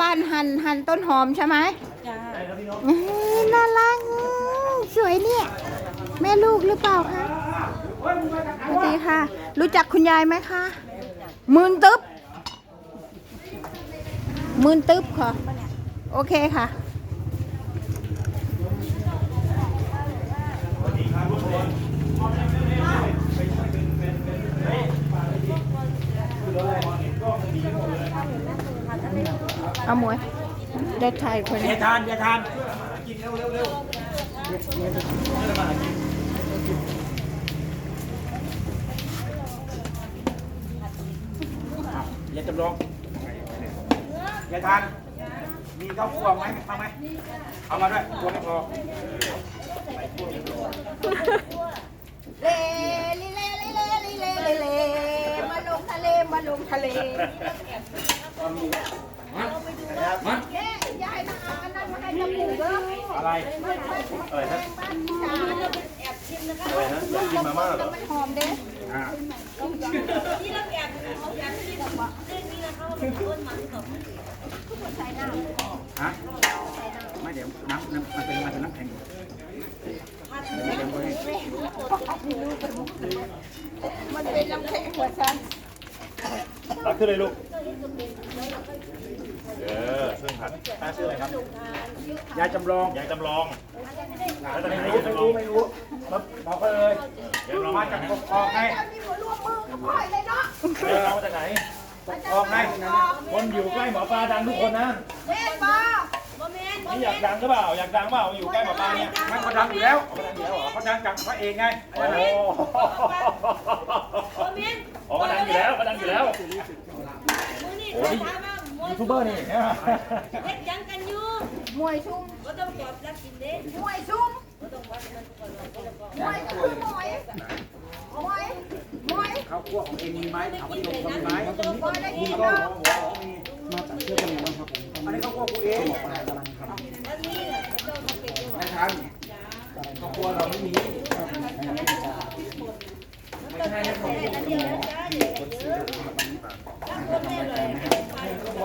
บ้านหันหันต้นหอมใช่ไหมจ้าเอ้ยน่ารักอืมสวยเนี่ย แม่ลูกหรือเปล่าคะสวัสดีค่ะ รู้จักคุณยายไหมคะมืนตึ๊บมืนตึ๊บค่ะ โอเคค่ะ เอาหมวยเด็กไทยคนอนี้ย่าทานอย่าทานกินเร็วเร็วเร็วอย่าจำลองอย่าทานมีข้าวคั่วไหมเอาไหมเอามาด้วยกลัวไม่พอเลลิเลลิเลลิเลลิเลมาลงทะเลมาลงทะเล มันเย้ยายมาเอาอันนั้นมาให้จมูกเด้ออะไรอะไรฮะแอบชิมนะคะอะไรฮะอยากกินมาม่าเหรอมันหอมเด้อ่าที่เราแอบเขาแอบที่บอกว่าเรื่องนี้นะเขาเป็นต้นมันที่บอกฮะไม่เดี๋ยวน้ำน้ำมันเป็นมันเป็นน้ำแข็งเดี๋ยวเดี๋ยวเดี๋ยวให้มันเป็นน้ำแข็งหัวฉันตักขึ้นเลยลูก เออซึ่งผัดป้าชื่ออะไรครับ ยายจำลองยายจำลองแล้วตอนนี้ไม่ยายรู้จำลองไม่รู้ไม่รู้มาบอกเขาเลยยายจำลองมามาจาจากกกกอกไงเจ้านี่หัวรวมมือกับพ่อยเลยเนาะยายจำลองมาจากไหน กกอกไงคนอยู่ใกล้หมอปลาดังทุกคนนะเม่นบ่โมเมนต์นี่อยากดังก็เปล่า อยากดังเปล่า อยู่ใกล้หมอปลาเนี่ยมันเขาดังอยู่แล้วเขาดังจากพระเอกไงโอ้โหโมเมนต์อ๋อก็ดังอยู่แล้วก็ดังอยู่แล้วมือนี่โอ้ยถามว่าโม ยูทูบเบอร์นี่เนี่ยเฮ็ดยังกันอยู่มวยชุ่มก็ต้องกอดรักกินเด้มวยชุ่มก็ต้องวัดมันทุกคนก็ต้องกอดมวยก็คือมวยมวยมวยข้าวคั่วของเองมีไหมเอาไปลงมีไหมมวยได้กินก็เนาะมาจากเชื่อกันนะครับผมอันนี้ข้าวคั่วกูเองวันนี้เนี่ยเขาต้องมาเป็นจังหวะไม่ทันข้าวคั่วเราไม่มีต้องแค่นั้นเดียวแล้วจ้าเดี๋ยวเออถ้าคนแน่เลยไม่มีจ้าเขาครอบครัว โอ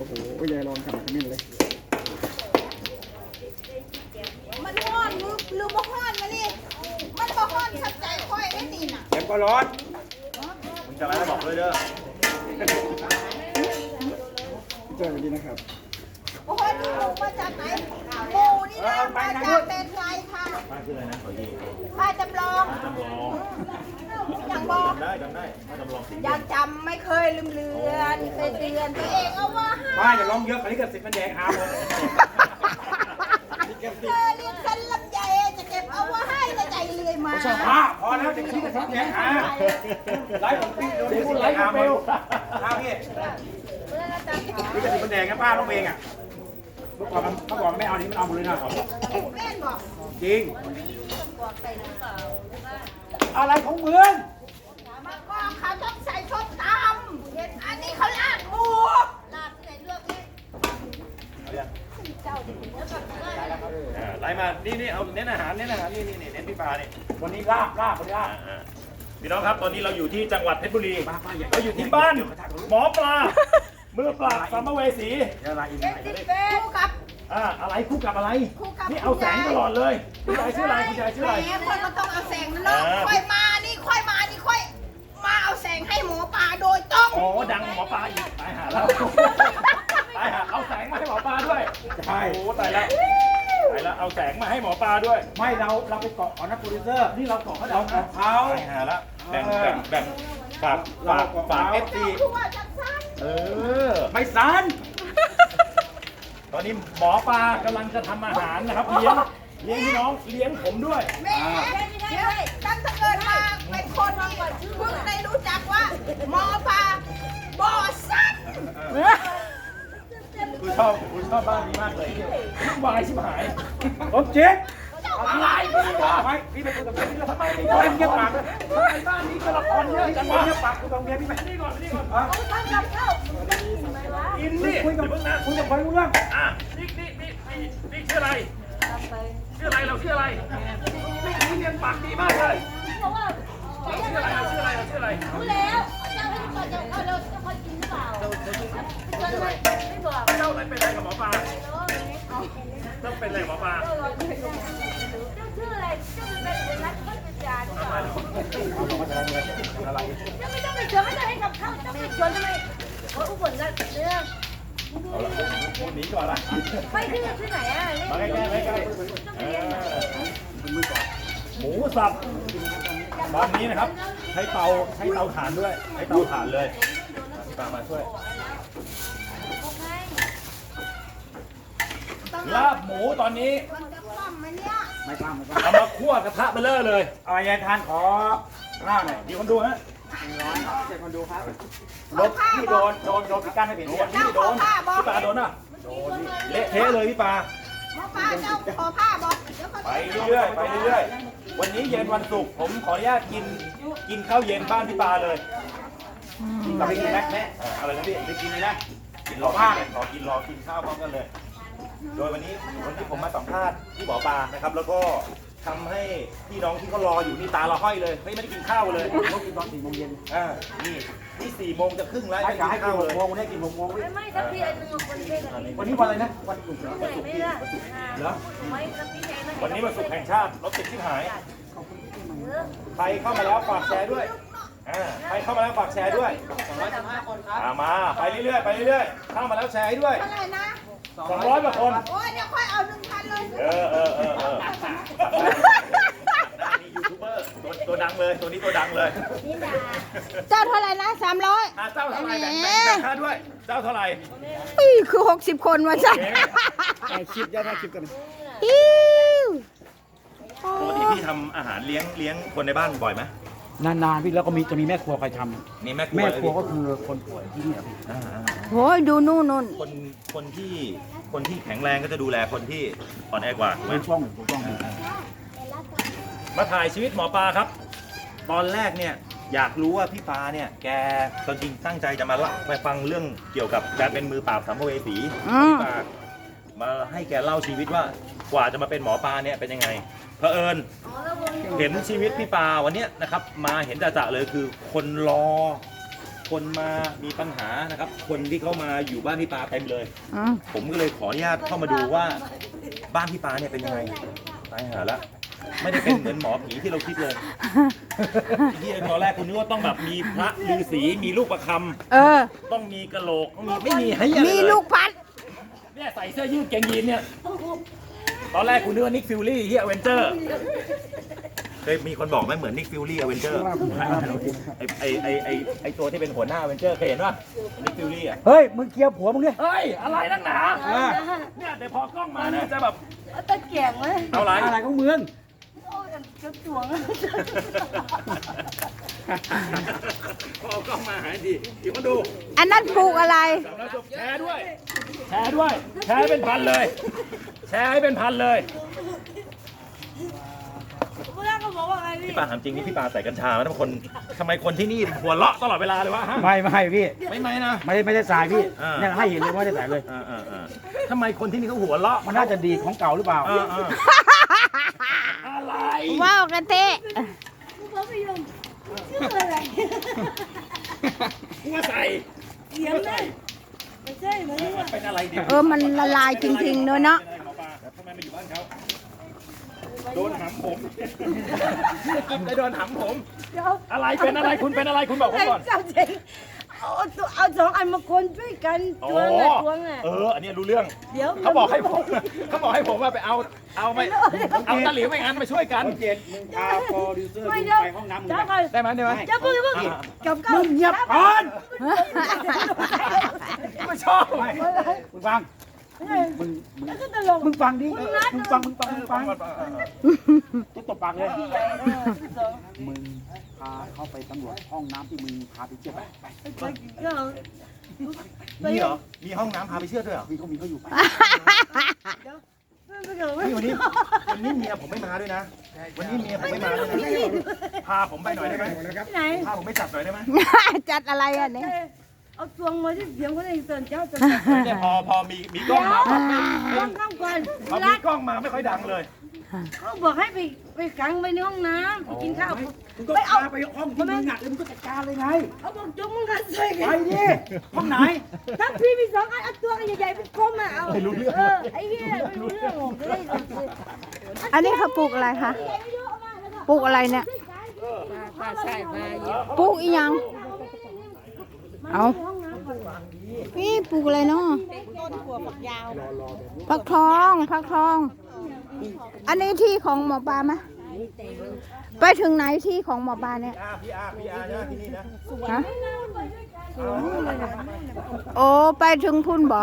้โหยายร้อนขนาดนี้เลยมันห้อนหรือหรือบ่ห้อนมานี่มันบ่ห้อนสับใจค่อยได้ตีน่ะเดี๋ยวก็ร้อนมึงจะอะไรก็บอกด้วยเด้อเจอดีนะครับโอ้ยนี่หมูมาจากไหนหมูนี่นะมาจากเต็นไทยค่ะป้าชื่ออะไรนะขอยีป้าจำลอง ได้จำได้ป้าจำลองสิงห์ยังจำไม่เคยลืมเลือนเคยเตือนตัวเองเอาว่าให้ป้าอย่าร้องเยอะคราวนี้กับสิบมันแดงหาหมดเธอเรียกฉันลำไยจะเก็บเอาไว้ให้แต่ใจเลื่อยมาป้าพอแล้วเดี๋ยวคราวนี้กับสิบแดงหาไลฟ์ผมปิ้งโดนสิบแดงหาหมดข้าวนี่นี่กับสิบมันแดงนะป้าต้องเองอะเมื่อก่อนมันเมื่อก่อนมันไม่เอานี้มันเอาหมดเลยนะแม่นบอกจริงกอดไปหรือเปล่าอะไรของมึง มากองเขาต้องใส่ส้มตำเห็นอันนี้ เขาลาดหมูลาบที่ไหนเลือกนี่เออไล่มา นี่นี่เอาเน้นอาหาร เน้นอาหาร นี่นี่นี่เน้นพี่ปลาเนี่ยวันนี้ลาบลาบวันนี้ลาบพี่น้องครับ ตอนนี้เราอยู่ที่จังหวัดเพชรบุรีป้าป้าอย่าเราอยู่ที่บ้านหมอปลามือปราสัมภเวสีเดี๋ยวอะไรอีกเอ็นดิเฟคู่กับอ่าอะไรคู่กับอะไรคู่กับนี่เอาแสงตลอดเลยคุณยายชื่ออะไรคุณยายชื่ออะไรแหมคนก็ต้องเอาแสงเลิกค่อยมา นี่ค่อยมา นี่ค่อย มาเอาแสงให้หมูป่าโดยต รงอ๋อดังหมอปลาอีกตายหาแล้วตายหาเอาแสงมาให้หมอปลาด้วยใช่ โอ้ตายแล้วตายแล้วเอาแสงมาให้หมอปลาด้วยไม่เราเราไปเกาะเอานักโปรดิวเซอร์นี่เราเกาะเขาเราดังเกาะเขา ตายหาแล้วแบ่งแบ่งแบ่งฝากฝากฝากเอฟซีคือว่าจังสั้นเออ ไม่สันตอนนี้หมอปลากำลังจะทำอาหารนะครับเลี้ยงเลี้ยงพี่น้องเลี้ยงผมด้วยแหม่เดี๋ยวตั้งแต่เกิดมาเป็นคนที่เพิ่งได้รู้จักว่าห มอปลาบ่อสั้นกูชอบกูชอบบ้านนี้มากเลยวุ่นวายชิบหายผมเจ๊อะไรพี่วะไม่พี่ไปคุยกับเมียพี่แล้วทำไมทำไมมีพี่คนเงียบปากทำไมบ้านนี้ตัวละครเยอะจังวะเงียบปากคุยกับเมียบพี่ไปนี่ก่อนนี่ก่อนอะทำกับข้าวกินไหมวะกินนี่คุยกับเพิ่งนนะคุยกับใครรู้เรื่องอะนี่นี่นี่นี่นี่ชื่ออะไรชื่ออะไรเราชื่ออะไรนี่เรียนปากดีมากเลยเพราะว่า ชื่ออะไรชื่ออะไรชื่ออะไรรู้แล้วเจ้าให้ก่อนจะเอาเราจะคอยกินหรือเปล่าไม่ไม่บอกเจ้าอะไรเป็นอะไรกับหมอปลาเจ้าเป็นอะไรหมอปลาเจ้าชื่ออะไรเจ้าเป็นเป็นรัฐก็เป็นจานหรือเปล่าอะไรเจ้าไม่ต้องไปชวนไม่ต้องให้กับข้าวเจ้าไปชวนทำไมโอ้ยอุบลกันเรื่องเอาละหนีก่อนละไปที่ที่ไหนอะมาใกล้ๆใกล้ๆเอก่อนหมูสับ ตอนนี้นะครับใช้เตาใช้เตาถ่านด้วยใช้เตาถ่านเลยพี่ปามาช่วยลาบหมูตอนนี้ไม่กล้าไม่กล้าเอามาคั่วกระทะเบลเลอร์เลยเอายายทานขอข้าวหน่อยดีคนดูฮะเจ็ดคนดูครับรถที่โดนโดนโดนกันให้ผิดเนี่ยนี่โดนพี่ปาโดนอะเละเทะเลยพี่ปาหมอ ปลาเจ้าขอผ้าบอกเดี๋ยวเขาไปเรื่อยๆไปเรื่อยๆวันนี้เย็นวันศุกร์ผมขออนุญาตกินกินข้าวเย็นบ้านพี่ปาเลยเราไปกินแม็กแม่อ่าอะไรนะพี่ไปกินเลยนะกินรอผ้าเลยรอกินรอกินข้าวพร้อมกันเลย โดยวันนี้วันนี้ผมมาสัมภาษณ์ที่หมอปลานะครับ แล้วก็ ทำให้พี่น้องที่เขารออยู่นี่ตาเราห้อยเลยไม่ไม่ได้กินข้าวเลยเขากินตอนสี่โมงเย็นอ่านี่นี่สี่โมงจะครึ่งแล้วให้ไม่กากิให้นกินข้าวหเลกย โมงไม่ได้กินหกโมงไม่ไม่ถ้าพี่ไอ้หนึ่งคนเด็กอันนี้วันนี้วันอะไรนะวันศุกร์เหรอไม่ไม่ได้เหรอไม่ถ้าพี่ไอ้ไม่วันนี้วันศุกร์แห่งชาติรถติดที่หาย เออใครเข้ามาแล้วฝากแชร์ด้วยอ่าใครเข้ามาแล้วฝากแชร์ด้วยอ่ามา ไปเรื่อยๆ ไปเรื่อยๆ เข้ามาแล้วแชร์ให้ด้วย เท่าไหร่นะ 200กว่าคน โอ้ยเดี๋ยวค่อยเอาหนึ่งพันเลยเออเออเออเออนี่ยูทูบเบอร์ตัวตัวดังเลย ตัวนี้ตัวดังเลยเจ้าเท่าไหร่นะสามร้อยอะเจ้าเท่าไหร่แบ่งแบ่งแบ่งค่าด้วย เจ้าเท่าไหร่อีคือหกสิบคนมาจ้ะถ่ายคลิปย่าถ่ายคลิปกันอิ้วปกติพี่ทำอาหารเลี้ยงเลี้ยงคนในบ้านบ่อยไหม นานๆพี่แล้วก็มีจะมีแม่ครัวคอยทมีแม่คำรัวแม่ครัวก็คือคนป่วยที่นี่พี่อ่าอ่าโอ้ยดูนู่นนู่นคนคนที่คนที่แข็งแรงก็จะดูแลคนที่อ่อนแอกว่าถูกไหม ถูกต้องถูกต้องพี่มาถ่ายชีวิตหมอปลาครับ ตอนแรกเนี่ยอยากรู้ว่าพี่ปาเนี่ยแกตอนจริงตั้งใจจะมาเล่าไปฟังเรื่องเกี่ยวกับการเป็นมือปราบสัมภเวสีอืมพี่ปามาให้แกเล่าชีวิตว่ากว่าจะมาเป็นหมอปลาเนี่ยเป็นยังไงเผอิญ เห็นชีวิตพี่ปาวันเนี้ยนะครับ มาเห็นจ่าๆเลยคือคนรอ คนมามีปัญหานะครับ คนที่เข้ามาอยู่บ้านพี่ปาเต็มเลยอืมผมก็เลยขออนุญาตเข้ามาดูว่าบ้านพี่ปาเนี่ยเป็นยังไงตายหาละไม่ได้เป็นเหมือนหมอผีที่เราคิดเลยที่ตอนแรกคุณนึกว่าต้องแบบมีพระฤาษีมีลูกประคเออำต้องมีกระโหลกต้องมีไม่มีให้อะไรมีเยลูกพัดเนี่ยใส่เสื้อยืดเกงยีนเนี่ย ตอนแรกคุณนึกว่านิกฟิลลี่ที่อเวนเจอร์เคยมีคนบอกไหมเหมือนนิกฟิลลี่อเวนเจอร์ไอไอไอไอไอตัวที่เป็นหัวหน้าอเวนเจอร์เคยเห็นป่ะนิกฟิลลี่อะเฮ้ย มึงเคลียร์ผัวมึงดิเฮ้ย อะไรนักหนาเนี่ยแต่พอกล้องมาเนี่ยจะแบบเอาตะเกียงเลยเอาอะไรอะไรของมึงโอ้ยจะจวงพอเอากล้องมาหายดีเดี๋ยวมาดู อันนั้นปลูกอะไรสำหรับจบแชร์ด้วย แชร์ด้วย แชร์ให้เป็นพันเลยแช ร์ให้เป็นพันเลยเมื่อก็บอกว่าไงพี่พี่ปาถามจริงนี่พี่ปาใส่กัญชาไหมทำไมคนทำไมคนที่นี่หัวเราะตลอดเวลาเลยวะฮะไม่ไม่พี่ ไม่ไม่นะ ไม่ได้ไม่ได้สายพี่อ่า เนี่ยให้เห็นเลยว่าไม่ได้สายเลย อ่าอ่าอ่าทำไมคนที่นี่เขาหัวเราะมันน่าจะดีของเก่าหรือเปล่า อ่าอ่าอะไรว้าวกะเทะกูบอกไม่ยอมชื่ออะไรกูว่าใส่เสียงนะไม่ใช่เหมือนว่าเป็นอะไรเนี่ยเออมันละลายจริงๆเนอะเนาะ บ้านเขาโดนหำผมกินไปโดนหำผม เดี๋ยวอะไรเป็นอะไรคุณเป็นอะไรคุณบอกผมก่อน เจ้าเจ๋งเอาตัวเอาสองอันมาคนช่วยกันจวงอะจวงอะเออ อันนี้รู้เรื่อง เดี๋ยวเขาบอกให้ผมเขาบอกให้ผมว่าไปเอา เอาไปเอาตะหลิวไปงานมาช่วยกัน เจ็ดมึงพาโปรดิวเซอร์ไม่มึงเดี๋ยวไปห้องน้ำมึงเดี๋ยวไปก่อนได้ไหมได้ไหมเดี๋ยวเพิ่งเพิ่งกับกับมึงเงียบก่อนไม่ชอบ มึงฟัง มึงมึงมึงฟังดิมึงฟังมึงฟังมึงฟังกูตบปากเลยมึงพาเขาไปตำรวจห้องน้ำที่มึงพาไปเจ็บไปไปมีเหรอ มีห้องน้ำพาไปเชื่อด้วยเหรอมีเขามีเขาอยู่ไปเดไม่นี่วันนี้วันนี้เมียผมไม่มาด้วยนะ วันนี้เมียผมไม่มาด้วยนะพาผมไปหน่อยได้ไหมพาผมไปจัดหน่อยได้ไหมจัดอะไรอะเนี่ย เอาจวงมาที่เสียงคนอื่นเตือนเจ้าจะเนี่ยพอพอมีมีกล้องมาต้องต้องก่อนพอมีกล้องมาไม่ค่อยดังเลยเขาบอกให้ไปไปขังไปในห้องน้ำไปกินข้าวมึงก็พาไปห้องที่มึงหนักเลยมึงก็จัดการเลยไงเอาบอกจุ๊บมึงกันใส่ไปดิห้องไหนถ้าพี่มีสองอันเอาตัวใหญ่ๆเป็นคมอะเอาเออไอ้เหี้ยไม่รู้เรื่องหรอกจะได้อันนี้เขาปลูกอะไรคะปลูกอะไรเนี่ยปลูกอีหยัง เอานี่ปลูกอะไรเนาะผักทองผักทอง อันนี้ที่ของหมอปลาไหมไปถึงไหนที่ของหมอปลาเนี่ยพี่อาพี่อาใช่ไหมที่นี่นะฮะโอ้ไปถึงพุ่นบ่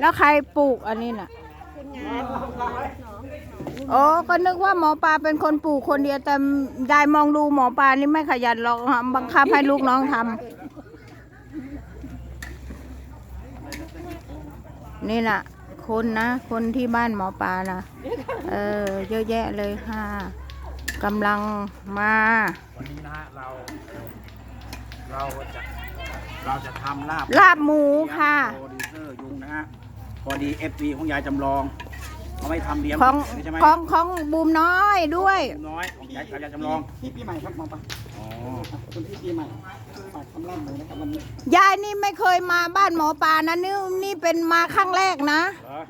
แล้วใครปลูกอันนี้น่ะโอ้ก็นึกว่าหมอปลาเป็นคนปลูกคนเดียวแต่ยายมองดูหมอปลานี่ไม่ขยันหรอกบังคับให้ลูกน้องทำ นี่น่ะคนนะ คนที่บ้านหมอปลานะเออ เยอะแยะเลยค่ะกำลังมา วันนี้นะฮะเรา เราจะเราจะทำลาบลาบหมูค่ะโปรดิวเซอร์ยุงนะฮะพอดีเอฟซีของยายจำลองเขาไม่ทำเลี้ยงของใช่ไหมของของบูมน้อยด้วย น้อยของยายยายจำลองพี่ปีใหม่ครับมาปะอ๋อ คุณพี่ปีใหม่ฝากคำล่ำเลยนะครับวันนี้ยายนี่ไม่เคยมาบ้านหมอปลานะนี่นี่เป็นมาครั้งแรกนะเหรอ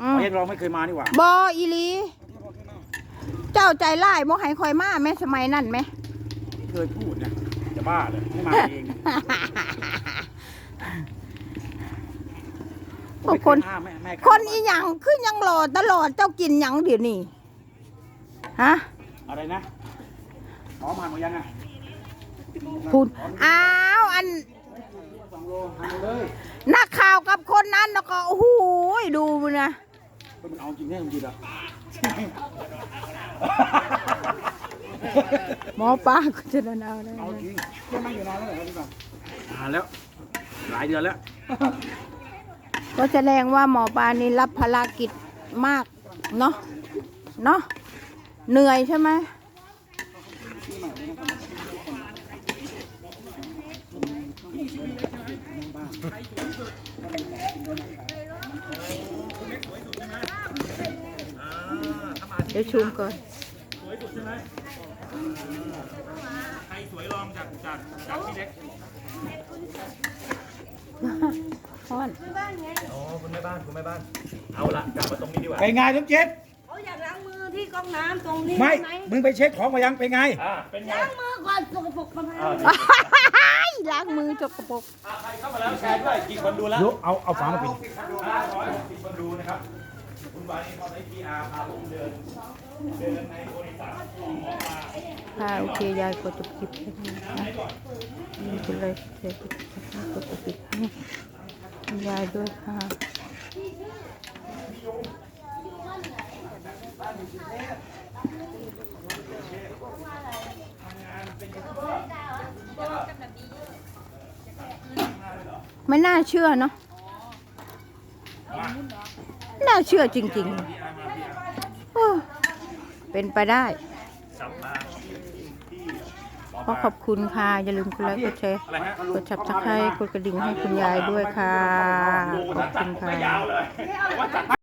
อือ๋มอยายจำลองไม่เคยมานี่หว่าบออีหลี เจ้าใจร้ายบ่ให้คอยมาแม่สมัยนั่นไหมเคยพูดนะจะบ้าเลยไม่มาเองพวกคน ไม่เยห้ามแม่แม่คนอีหยังคือยังหลอตลอดเจ้ากินหยังเดี๋ยวนี้ฮะอะไรนะ หอมหันหมดยังอะพูดอ้าวอันสองโลหันเลยนักข่าวกับคนนั้นแล้วก็โอ้โหดูนะมันเอาจริงแน่จริงอะหมอปลาก็จะโดนเอาได้เอาจริงเพื่อนนั่งอยู่นานแล้วเหรอครับพี่บ่าวนานแล้ว หลายเดือนแล้ว ก็แสดงว่าหมอปลานี่รับภารกิจมาก เนาะเนาะเหนื่อยใช่ไหม เดี๋ยวชูมก่อน สวยสุดใช่ไหมใครสวยลองจากจากจากพี่เล็กพอนอ๋อคุณแม่บ้านคุณแม่บ้าน เอาละกลับมาตรงนี้ดีกว่า ไปไงทุกเจ็ดเขาอยากล้างมือที่ก๊อกน้ำตรงนี้ไม่ไหมมึงไปเช็คของมายังเป็นไง อ่าเป็นไงล้างมือก่อนสกปรกมาอ่าล้างมือจกกระปรกอ่าใครเข้ามาแล้วแชร์ด้วยกี่คนดูแล้วยกเอาเอาฝามาปิด ห้าร้อยหกสิบคนดูนะครับ คุณวานีเขาได้พีอาร์พาผมเดิน เดินในบริษัทของหมอปลาค่ะโอเคยายกดจบคลิปให้นะคะนี่เป็นไรเสร็จกดจบคลิปให้คุณยายด้วยค่ะไม่น่าเชื่อเนาะ น่าเชื่อจริงๆ เป็นไปได้ขอขอบคุณค่ะ อย่าลืมกดไลค์กดแชร์กดชับสไครต์กดกระดิ่งให้คุณยายด้วยค่ะ ขอบคุณค่ะ